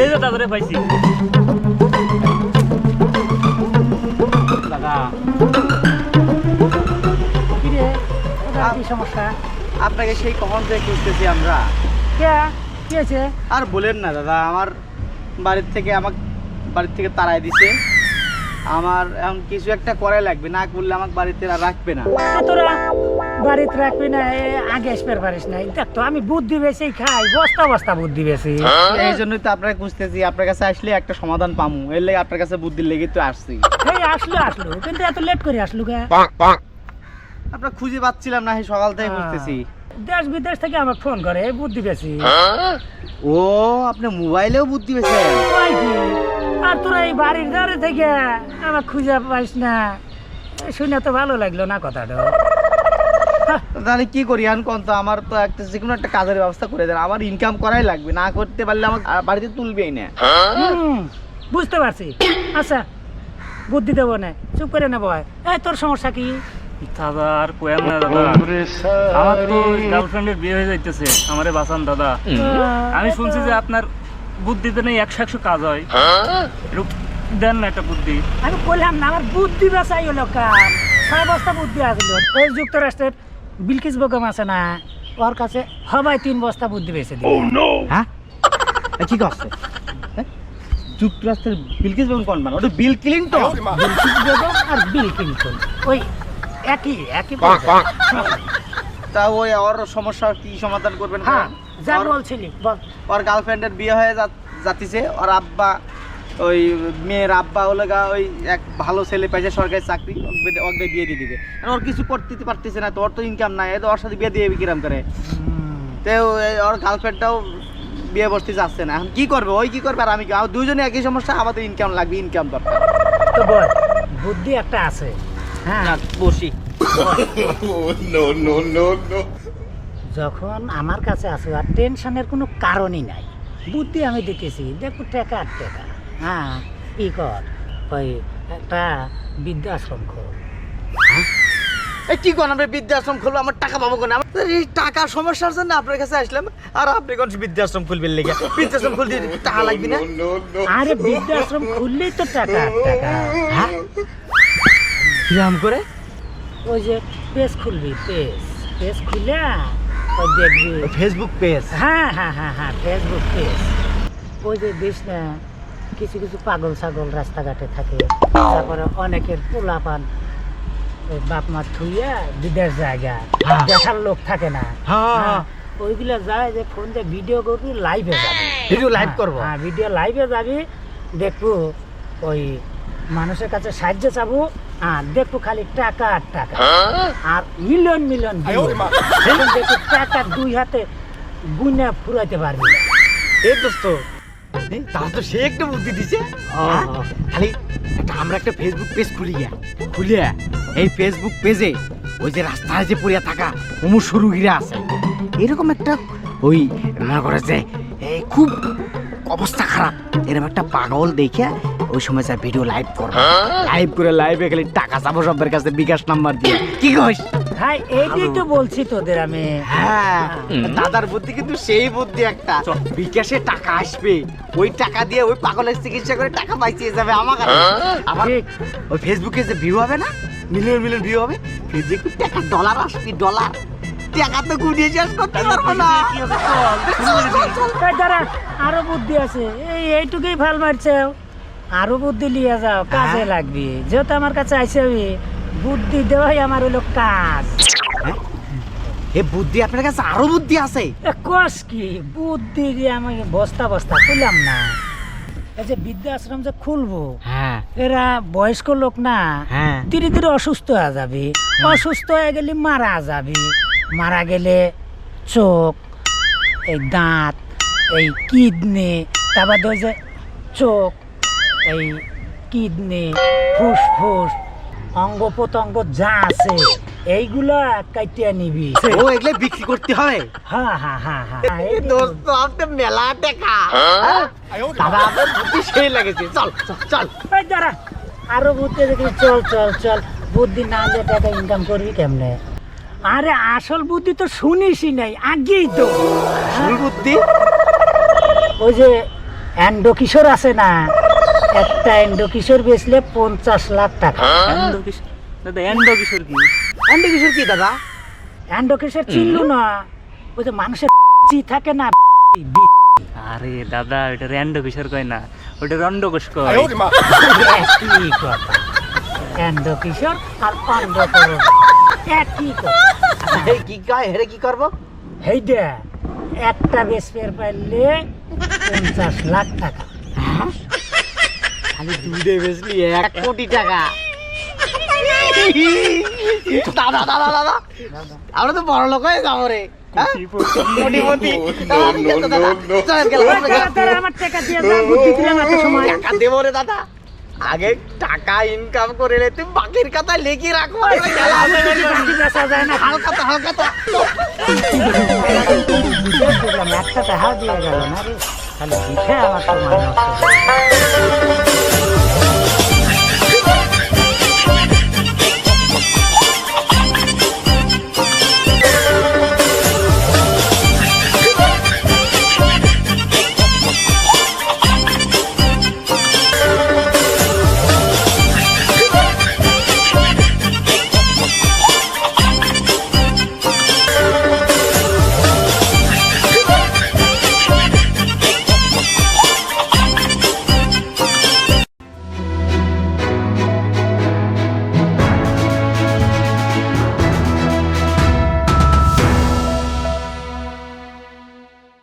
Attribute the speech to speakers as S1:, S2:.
S1: এই যে দাদারে পাইছি।
S2: কি রে ওটা কি সমস্যা?
S3: আপনাকে সেই কখন থেকে খুঁজতেছি আমরা?
S2: কে? কি হয়েছে?
S3: আর বলেন না দাদা আমার বাড়ির থেকে আমার বাড়ির থেকে তাড়াই দিছে। আমার এখন কিছু একটা করে লাগবে না করলে আমার বাড়িতে আর রাখবে না।
S2: তোরা বাড়িতে রাখবি না এ আগে আসবার পারিস না। দেখ তো আমি বুদ্ধি বেশি খাই বস্তা বস্তা বুদ্ধি বেশি।
S3: এই জন্যই তো আপনাকে খুঁজতেছি আপনার কাছে আসলে একটা সমাধান পামু এর লেগে আপনার কাছে বুদ্ধির লেগে তো আসছি।
S2: এই আসলো আসলো কিন্তু এত লেট করে আসলো কে?
S3: আপনার খুঁজে পাচ্ছিলাম না সকাল থেকে খুঁজতেছি।
S2: দেশ বিদেশ থেকে আমাকে ফোন করে এই বুদ্ধি বেশি।
S3: ও আপনি মোবাইলেও বুদ্ধি পেয়েছেন
S2: তোরা এই বাড়ির ধারে থেকে আমার খুঁজে পাইস না। শুনে তো ভালো লাগল না কথাটা।
S3: তাহলে কি করি এখন কোন তো আমার তো একটা যে কোনো একটা কাজের ব্যবস্থা করে দেন। আমার ইনকাম করাই লাগবে না করতে পারলে আমার বাড়িতে তুলবেই না।
S2: হুম, বুঝতে পারছি। আচ্ছা বুদ্ধি দেবো না। চুপ করে নেব। এই তোর সমস্যা কি?
S1: দাদা আর কোয়েন না দাদা। আমার তো গার্লফ্রেন্ডের বিয়ে হয়ে যাইতেছে। আমারে বাঁচান দাদা। আমি শুনছি যে আপনার বুদ্ধিতে নেই একশো একশো কাজ হয়। দেন না একটা বুদ্ধি।
S2: আমি বললাম না আমার বুদ্ধি বাসাই হলো কাম ছয় বস্তা বুদ্ধি আসলো। ওই যুক্তরাষ্ট্রের বিলকিস বেগম আছে না ওর কাছে সবাই তিন বস্তা বুদ্ধি বেঁচে দিল।
S3: হ্যাঁ? কি করছে? হ্যাঁ? যুক্তরাষ্ট্রের বিলকিস বেগম কোন মানে? ওটা বিল ক্লিনটন।
S2: বিলকিস বেগম আর বিল ক্লিনটন। ওই একই একই
S3: তা ওই ওর সমস্যার কি সমাধান করবেন
S2: হ্যাঁ? যা
S3: ওর-
S2: বলছিলি বল।
S3: ওর গার্লফ্রেন্ডের বিয়ে হয়ে যাতিছে ওর আব্বা ওই মেয়ের আব্বা হলো গা ওই এক ভালো ছেলে পাইছে সরকারি চাকরি ওকে- ওকে বিয়ে দিয়ে দিবে। আর ওর কিছু করতে পারতেছে না তো ওর তো ইনকাম নাই তো ওর সাথে বিয়ে দিয়ে কিরাম করে? তো ওর গার্লফ্রেন্ডটাও বিয়ে বসতে যাচ্ছে না। এখন কি করবে? ওই কি করবে? আর আমি কি আমার দুজনে একই সমস্যা আমাদের ইনকাম লাগবে ইনকাম দরকার।
S2: তো বল বুদ্ধি একটা আছে হ্যাঁ?
S3: না, বসি।
S2: যখন আমার কাছে আসে আর টেনশনের কোনো কারণই নাই। বুদ্ধি আমি দেখেছি দেখো টাকা আর টাকা। হ্যাঁ ই কর? ওই একটা বৃদ্ধাশ্রম খোল।
S3: এই কি কোন আমরা বৃদ্ধাশ্রম খুলবো আমার টাকা পাবো কোন? আমার এই টাকার সমস্যার জন্য আপনার কাছে আসলাম আর আপনি কোন বৃদ্ধাশ্রম খুলবেন লেগে? বৃদ্ধাশ্রম খুলতে টাকা লাগবে না?
S2: আরে বৃদ্ধাশ্রম খুললেই তো টাকা টাকা।
S3: হ্যাঁ? কিরাম করে?
S2: ওই যে পেজ খুলবি পেজ পেজ খুলে দেখবি
S3: ফেসবুক পেজ
S2: হ্যাঁ হ্যাঁ হ্যাঁ হ্যাঁ ফেসবুক পেজ ওই যে দিস না কিছু কিছু পাগল ছাগল রাস্তাঘাটে থাকে। তারপরে অনেকের পোলাপান ওই বাপ মা থুইয়া বিদেশ জায়গা।
S3: হ্যাঁ।
S2: দেখার লোক থাকে না।
S3: হ্যাঁ,
S2: হ্যাঁ, ওইগুলা যায় যে ফোন দিয়ে ভিডিও করবি লাইভে যাবে।
S3: ভিডিও লাইভ করব?
S2: হ্যাঁ ভিডিও লাইভে যাবি দেখব ওই মানুষের কাছে সাহায্য চাবো আর দেখো খালি টাকা। আর টাকা আর মিলিয়ন মিলিয়ন এখন দেখব টাকা দুই হাতে গুনে ফুরাইতে পারবি।
S3: এই দোস্ত তার তো সে একটা বুদ্ধি দিছে। হ্যাঁ? খালি আমরা একটা ফেসবুক পেজ খুলি গিয়া। খুলিয়া এই ফেসবুক পেজে ওই যে রাস্তায় যে পড়িয়া থাকা অমুক সুরুগিরা আছে এরকম একটা ওই মনে করে যে এই খুব অবস্থা খারাপ এরকম একটা পাগল দেখে ওই সময় যা ভিডিও লাইভ করব। লাইভ করে লাইভে খালি টাকা চাবো সবার কাছে বিকাশ নাম্বার দিয়ে। কি কইস?
S2: ভাই এইটাই তো বলছি তোদের আমি।
S3: হ্যাঁ দাদার বুদ্ধি কিন্তু সেই বুদ্ধি একটা। বিকাশে টাকা আসবে ওই টাকা দিয়ে ওই পাগলের চিকিৎসা করে টাকা পাইছিয়ে যাবে আমার কাছে। আমার ওই ফেসবুকে যে ভিউ হবে না মিলিয়ন মিলিয়ন ভিউ হবে ফেসবুকে টাকা ডলার আসবে ডলার টাকা তো গুনিয়ে শেষ করতে পারব না।
S2: আরও বুদ্ধি আছে। এই এইটুকুই ভালো মারছে। আরও বুদ্ধি লিয়ে যাও কাজে
S3: হ্যাঁ।
S2: লাগবে। যেহেতু আমার কাছে আইসে বুদ্ধি দেওয়াই আমার হলো কাজ।
S3: এ বুদ্ধি আপনার কাছে আরও বুদ্ধি আছে?
S2: কস কি? বুদ্ধি দিয়ে আমি বস্তা বস্তা খুললাম না। এই যে বৃদ্ধাশ্রম যে খুলবো
S3: হ্যাঁ।
S2: এরা বয়স্ক লোক না
S3: হ্যাঁ।
S2: ধীরে ধীরে অসুস্থ হয়ে যাবে। অসুস্থ হয়ে গেলে মারা যাবে। মারা গেলে চোখ এই দাঁত এই কিডনি তারপর যে চোখ এই কিডনি ফুসফুস অঙ্গ প্রত্যঙ্গ যা আছে এইগুলা কাটিয়ে নিবি।
S3: ও এগুলো বিক্রি করতে হয়?
S2: হ্যাঁ হ্যাঁ হ্যাঁ হ্যাঁ
S3: দোস্ত আপনি মেলা টাকা দাদা আপনার বুদ্ধি সেই লেগেছে। চল চল চল।
S2: এই দাঁড়া আরও বুঝতে দেখি চল চল চল। বুদ্ধি না হলে টাকা ইনকাম করবি কেমনে? আরে আসল বুদ্ধি তো শুনিসই নাই আগেই তো।
S3: বুদ্ধি?
S2: ওই যে অ্যান্ডো কিশোর আছে না? একটা অ্যান্ডো কিশোর বেচলে পঞ্চাশ লাখ টাকা।
S1: এন্ডো কিশোর দাদা এন্ডো কিশোর কি?
S3: আন্টি কিশোর কি দাদা?
S2: অ্যান্ডো কিশোর চিনলু না। ওই যে মানুষের চি থাকে না
S1: আরে দাদা ওটা র্যান্ডো কিশোর কয় না ওটা রন্ড কোষ কয়
S2: একই কথা। অ্যান্ডো কিশোর আর অন্ড করো একই কথা।
S3: কি কয় হেরে কি করব?
S2: হেইডা একটা বেসপের পাইলে পঞ্চাশ লাখ টাকা।
S3: খালি দুধে বেচলি এক কোটি টাকা। দাদা দাদা দাদা আমরা তো বড় লোক হয়ে যাব রে আগে টাকা ইনকাম করে নে তুমি বাকির কথা লিখে রাখো আমরা গেলাম।
S2: বাকি বেচা
S3: হালকা তো হালকা তো।
S2: একটা টাকা দিয়ে গেল না রে। খালি পিঠে আমার সময় নষ্ট